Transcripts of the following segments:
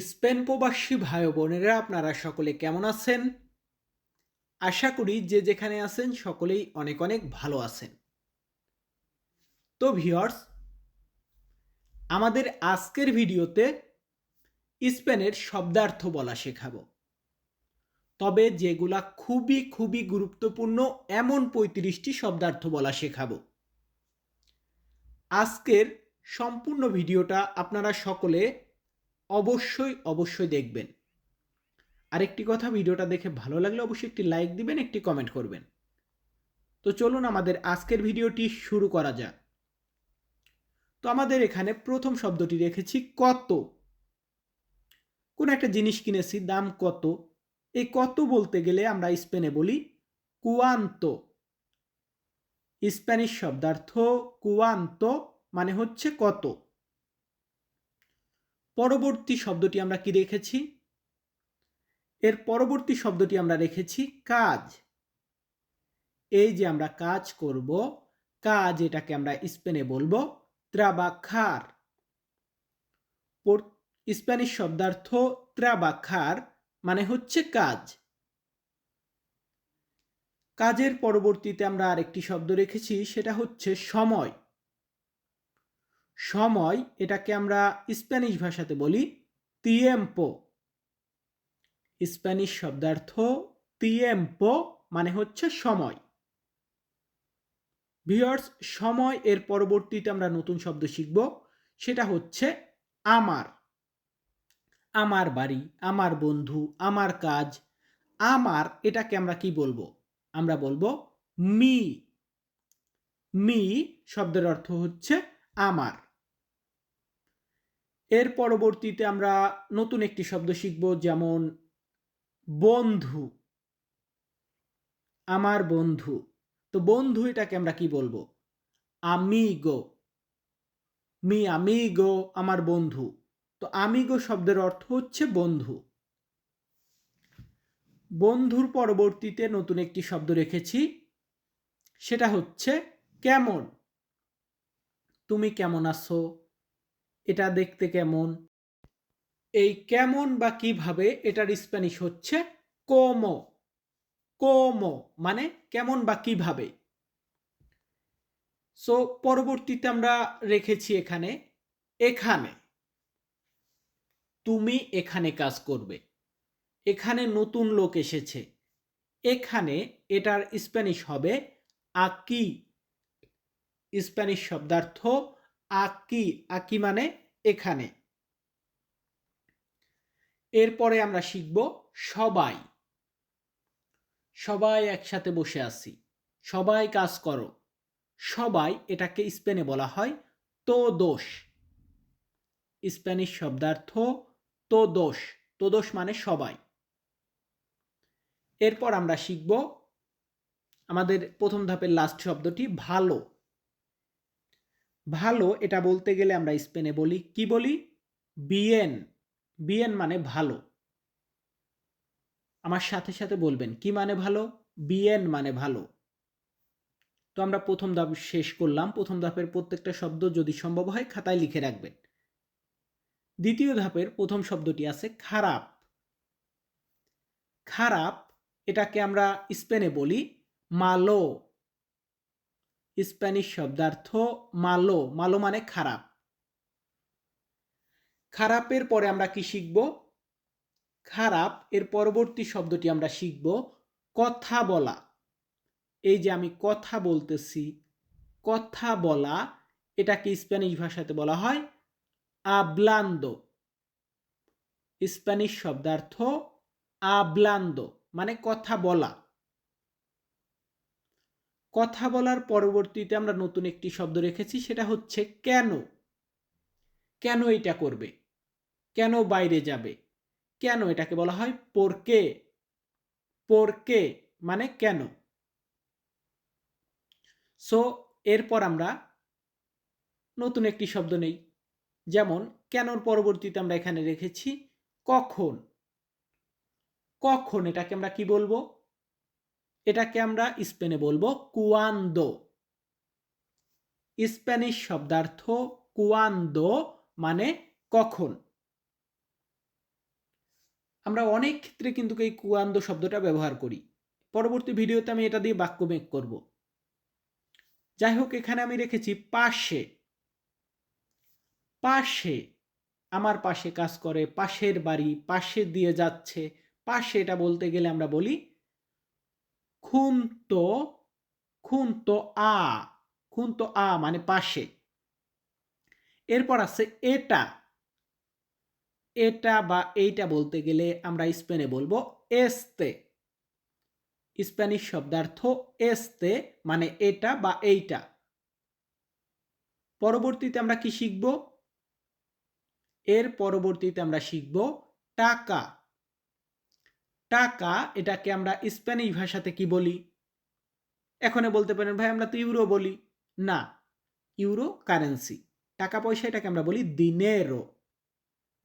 Spain প্রবাসী ভাই বোনেরা, আপনারা সকলে কেমন আছেন? আশা করি যে যেখানে আছেন সকলেই অনেক অনেক ভালো আছেন। তো ভিওর্স আমাদের আজকের ভিডিওতে স্পেনের শব্দার্থ বলা শেখাবো। তবে যেগুলা খুবই খুবই গুরুত্বপূর্ণ, এমন পঁয়ত্রিশটি শব্দার্থ বলা শেখাবো। আজকের সম্পূর্ণ ভিডিওটা আপনারা সকলে অবশ্যই অবশ্যই দেখবেন। আরেকটি কথা ভিডিওটা দেখে ভালো লাগলে অবশ্যই একটি লাইক দিবেন, একটি কমেন্ট করবেন। তো চলুন আমাদের আজকের ভিডিওটি শুরু করা যাক। তো আমাদের এখানে প্রথম শব্দটি রেখেছি, কত। কোন একটা জিনিস কিনেছি, দাম কত। এই কত বলতে গেলে আমরা স্পেনে বলি কুয়ান্ত। স্প্যানিশ শব্দার্থ কুয়ান্ত মানে হচ্ছে কত। পরবর্তী শব্দটি আমরা কি রেখেছি এর পরবর্তী শব্দটি আমরা রেখেছি কাজ। এই যে আমরা কাজ করব, কাজ এটাকে আমরা স্পেনে বলব ত্রাবাখার স্প্যানিশ শব্দার্থ ত্রাবাখার মানে হচ্ছে কাজ। কাজের পরবর্তীতে আমরা আরেকটি শব্দ রেখেছি, সেটা হচ্ছে সময়। সময় এটাকে আমরা স্প্যানিশ ভাষাতে বলি তিয়েম্পো স্প্যানিশ শব্দার্থ তিয়েম্পো মানে হচ্ছে সময়। ভিওর্স সময় এর পরবর্তীতে আমরা নতুন শব্দ শিখব, সেটা হচ্ছে আমার। আমার বাড়ি, আমার বন্ধু, আমার কাজ। আমার এটাকে আমরা কি বলব? আমরা বলব মি মি শব্দের অর্থ হচ্ছে আমার। এর পরবর্তীতে আমরা নতুন একটি শব্দ শিখব যেমন, বন্ধু। আমার বন্ধু। তো বন্ধু এটাকে আমরা কি বলব? আমিগো মি আমিগো আমার বন্ধু। তো আমিগো শব্দের অর্থ হচ্ছে বন্ধু। বন্ধুর পরবর্তীতে নতুন একটি শব্দ রেখেছি, সেটা হচ্ছে কেমন? তুমি কেমন আছো? এটা দেখতে কেমন? এই কেমন বা কীভাবে এটার স্প্যানিশ হচ্ছে কোমো কোমো মানে কেমন বা কীভাবে? সো পরবর্তীতে আমরা রেখেছি এখানে এখানে। তুমি এখানে কাজ করবে। এখানে নতুন লোক এসেছে। এখানে এটার স্প্যানিশ হবে আকি। স্প্যানিশ শব্দার্থ আকি আকি মানে এখানে। এরপরে আমরা শিখব সবাই। সবাই একসাথে বসে আছি। সবাই কাজ করো। সবাই এটাকে স্পেনে বলা হয় তো দোষ। স্প্যানিশ শব্দার্থ তো দোষ। তো দোষ মানে সবাই। এরপর আমরা শিখব আমাদের প্রথম ধাপের লাস্ট শব্দটি ভালো। ভালো, এটা বলতে গেলে আমরা স্পেনে বলি, কি বলি? বিএন বিএন মানে ভালো। আমার সাথে সাথে বলবেন, কি মানে ভালো? বিএন মানে ভালো। তো আমরা প্রথম ধাপ শেষ করলাম, প্রথম ধাপের প্রত্যেকটা শব্দ যদি সম্ভব হয় খাতায় লিখে রাখবেন। দ্বিতীয় ধাপের প্রথম শব্দটি আছে খারাপ। খারাপ, এটাকে আমরা স্পেনে বলি মালো। স্প্যানিশ শব্দার্থ মালো মালো মানে খারাপ। খারাপের পরে আমরা কি শিখব? খারাপ এর পরবর্তী শব্দটি আমরা শিখব কথা বলা এই যে আমি কথা বলতেছি, কথা বলা, এটাকে স্প্যানিশ ভাষাতে বলা হয় আবলান্দো স্প্যানিশ শব্দার্থ আবলান্দো মানে কথা বলা। কথা বলার পরবর্তীতে আমরা নতুন একটি শব্দ রেখেছি, সেটা হচ্ছে কেন? কেন এটা করবে? কেন বাইরে যাবে? কেন এটাকে বলা হয় পোরকে পোরকে মানে কেন? সো এরপর আমরা নতুন একটি শব্দ নেই, যেমন কেনর পরবর্তীতে আমরা এখানে রেখেছি কখন। কখন এটাকে আমরা কি বলব? এটাকে আমরা স্পেনে বলব কুয়ান্দো। স্প্যানিশ শব্দার্থ কুয়ান্দো মানে কখন? আমরা অনেক ক্ষেত্রে কিন্তু এই কুয়ান্দো শব্দটা ব্যবহার করি। পরবর্তী ভিডিওতে আমি এটা দিয়ে বাক্য মেক করব। যাই হোক, এখানে আমি রেখেছি পাশে। পাশে, আমার পাশে কাজ করে, পাশের বাড়ি, পাশে দিয়ে যাচ্ছে। পাশে এটা বলতে গেলে আমরা বলি খুনতো খুনতো আ খুনতো আ মানে পাশে। এরপর আছে এটা। এটা বা এইটা বলতে গেলে আমরা স্পেনে বলব এস্তে। স্প্যানিশ শব্দার্থ এস্তে মানে এটা বা এইটা। পরবর্তীতে আমরা কি শিখব? এর পরবর্তীতে আমরা শিখব টাকা। টাকা, এটাকে আমরা স্প্যানিশ ভাষাতে কি বলি? এখনে বলতে পারেন, ভাই, আমরা তো ইউরো বলি। না, ইউরো কারেন্সি। টাকা পয়সা এটাকে আমরা বলি দিনেরো।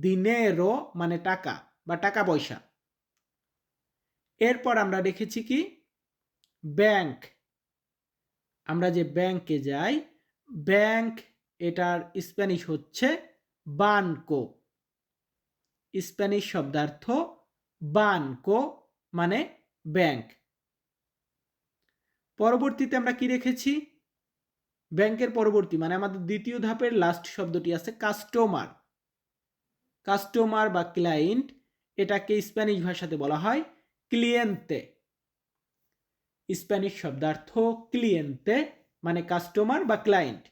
দিনেরো মানে টাকা বা টাকা পয়সা। এরপর আমরা রেখেছি কি? ব্যাংক। আমরা যে ব্যাংকে যাই, ব্যাংক এটার স্প্যানিশ হচ্ছে বানকো। স্প্যানিশ শব্দার্থ বানকো মানে ব্যাংক পরবর্তীতে আমরা কি রেখেছি? ব্যাংকের পরবর্তী মানে আমাদের দ্বিতীয় ধাপের লাস্ট শব্দটি আছে কাস্টমার কাস্টমার বা ক্লায়েন্ট এটাকে স্প্যানিশ ভাষাতে বলা হয় ক্লিয়েন্তে স্প্যানিশ শব্দার্থ ক্লিয়েন্তে মানে কাস্টমার বা ক্লায়েন্ট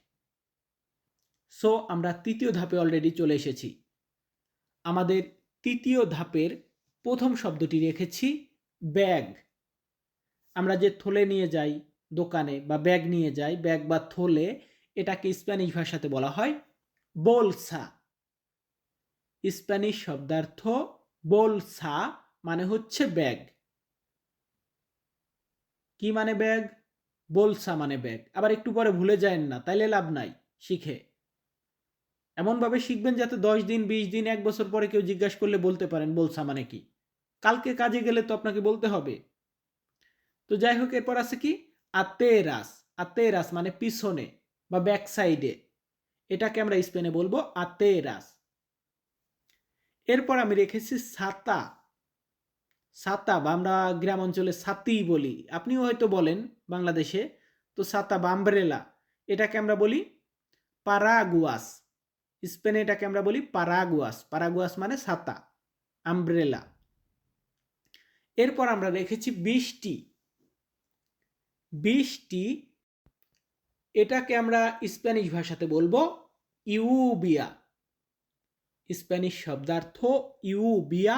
সো আমরা তৃতীয় ধাপে অলরেডি চলে এসেছি। আমাদের তৃতীয় ধাপের প্রথম শব্দটি রেখেছি, ব্যাগ। আমরা যে থলে নিয়ে যাই দোকানে বা ব্যাগ নিয়ে যাই, ব্যাগ বা থলে, এটাকে স্প্যানিশ ভাষাতে বলা হয় বোলসা। স্প্যানিশ শব্দার্থ বোলসা মানে হচ্ছে ব্যাগ। কি মানে ব্যাগ? বোলসা মানে ব্যাগ। আবার একটু পরে ভুলে যায়েন না, তাইলে লাভ নাই, শিখে। এমনভাবে শিখবেন যাতে দশ দিন, বিশ দিন, এক বছর পরে কেউ জিজ্ঞাসা করলে বলতে পারেন বোলসা মানে কি। কালকে কাজে গেলে তো আপনাকে বলতে হবে। তো যাই হোক, এরপর আছে কি? আতেরাস আতেরাস মানে পিছনে বা ব্যাক সাইডে এটাকে আমরা স্পেনে বলব আতেরাস। এরপর আমি রেখেছি সাতা। সাতা বা আমরা গ্রাম অঞ্চলে সাতি বলি। আপনিও হয়তো বলেন বাংলাদেশে, তো সাতা বা এটাকে আমরা বলি পারাগুয়াস। স্পেনে এটাকে আমরা বলি পারাগুয়াস। পারাগুয়াস মানে সাতা, আমব্রেলা। এরপর আমরা রেখেছি বৃষ্টি বৃষ্টি এটাকে আমরা স্প্যানিশ ভাষাতে বলব ইউবিয়া। স্প্যানিশ শব্দার্থ ইউবিয়া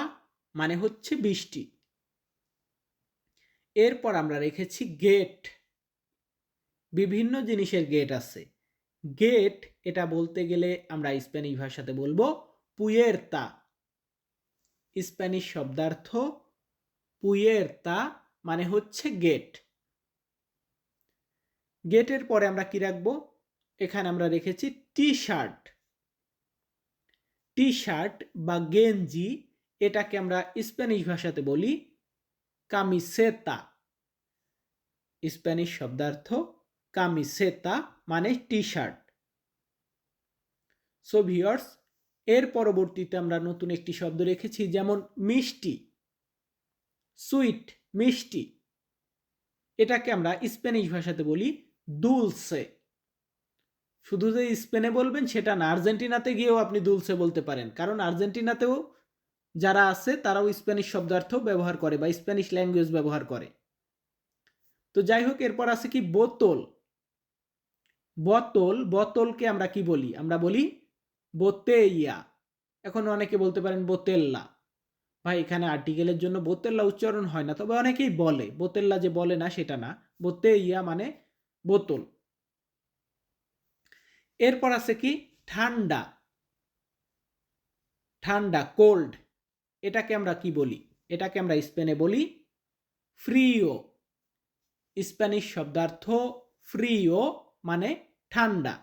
মানে হচ্ছে বৃষ্টি এরপর আমরা রেখেছি গেট। বিভিন্ন জিনিসের গেট আছে। গেট, এটা বলতে গেলে আমরা স্প্যানিশ ভাষাতে বলব পুয়েরতা। স্প্যানিশ শব্দার্থ পুয়েরতা মানে হচ্ছে গেট। গেটের পরে আমরা কি রাখব? এখানে আমরা রেখেছি টি শার্ট টি শার্ট বা গেঞ্জি এটাকে আমরা স্প্যানিশ ভাষাতে বলি কামিসেতা। স্প্যানিশ শব্দার্থ কামিসেতা মানে টি শার্ট সো ভিওর্স এর পরবর্তীতে আমরা নতুন একটি শব্দ রেখেছি যেমন মিষ্টি। সুইট, মিষ্টি। এটাকে আমরা স্প্যানিশ ভাষাতে বলি দুলসে শুধু যে স্পেনে বলবেন, সেটা না, আর্জেন্টিনাতে গিয়েও আপনি দুলসে বলতে পারেন। কারণ আর্জেন্টিনাতেও যারা আছে, তারাও স্প্যানিশ শব্দার্থ ব্যবহার করে বা স্প্যানিশ ল্যাঙ্গুয়েজ ব্যবহার করে। তো যাই হোক, এরপর আছে কি বোতল। বোতল, বোতলকে আমরা কি বলি? আমরা বলি বোতেইয়া। এখন অনেকে বলতে পারেন বোতেল্লা। ভাই, এখানে আর্টিকেলের জন্য বোতেল্লা উচ্চারণ হয় না। তবে অনেকেই বলে বোতেল্লা যে বলে না, সেটা না। বোতে ইয়া মানে বোতল। এরপর আছে কি? ঠান্ডা। ঠান্ডা কোল্ড এটাকে আমরা কি বলি? এটাকে আমরা স্পেনে বলি ফ্রিও স্প্যানিশ শব্দার্থ ফ্রিও মানে ঠান্ডা।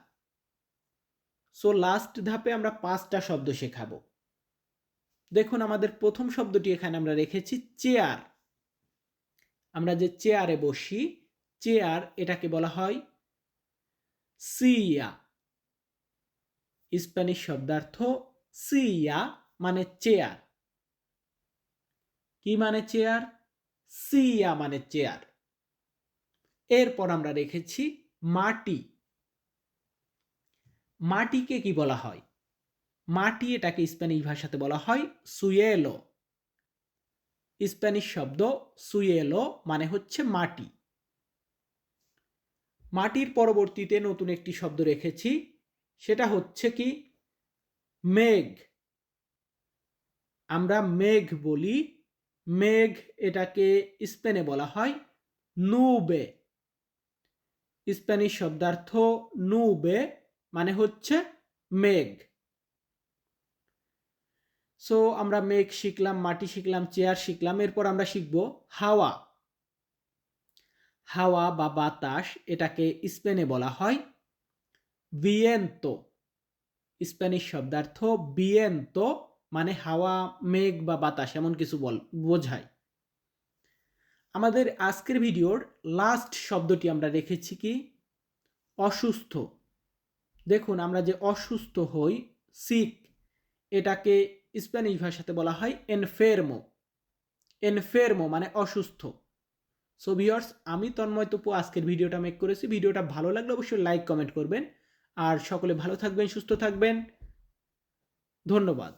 সো লাস্ট ধাপে আমরা পাঁচটা শব্দ শেখাবো। দেখুন, আমাদের প্রথম শব্দটি এখানে আমরা রেখেছি, চেয়ার। আমরা যে চেয়ারে বসি, চেয়ার এটাকে বলা হয় সিয়া। স্প্যানিশ শব্দার্থ সিয়া মানে চেয়ার। কি মানে চেয়ার? সিয়া মানে চেয়ার। এরপর আমরা রেখেছি মাটি। মাটিকে কি বলা হয়? মাটি এটাকে স্প্যানিশ ভাষাতে বলা হয় সুয়েলো স্প্যানিশ শব্দ সুয়েলো মানে হচ্ছে মাটি। মাটির পরবর্তীতে নতুন একটি শব্দ রেখেছি, সেটা হচ্ছে কি? মেঘ। আমরা মেঘ বলি। মেঘ এটাকে স্পেনে বলা হয় নুবে স্প্যানিশ শব্দার্থ নুবে মানে হচ্ছে মেঘ। সো আমরা মেঘ শিখলাম, মাটি শিখলাম, চেয়ার শিখলাম, এরপর আমরা শিখব হাওয়া। হাওয়া বা বাতাস এটাকে স্পেনে বলা হয় বিয়েন্তো। স্প্যানিশ শব্দার্থ বিয়েন্তো মানে হাওয়া, মেঘ বা বাতাস এমন কিছু বল, বোঝায়। আমাদের আজকের ভিডিওর লাস্ট শব্দটি আমরা রেখেছি কি? অসুস্থ। দেখুন, আমরা যে অসুস্থ হই সিক এটাকে স্প্যানিশ ভাষাতে বলা হয় এনফেরমো এনফেরমো মানে অসুস্থ। সো ভিওর্স আমি তন্ময় তপু, আজকের ভিডিওটা মেক করেছি। ভিডিওটা ভালো লাগলে অবশ্যই লাইক কমেন্ট করবেন। আর সকলে ভালো থাকবেন, সুস্থ থাকবেন। ধন্যবাদ।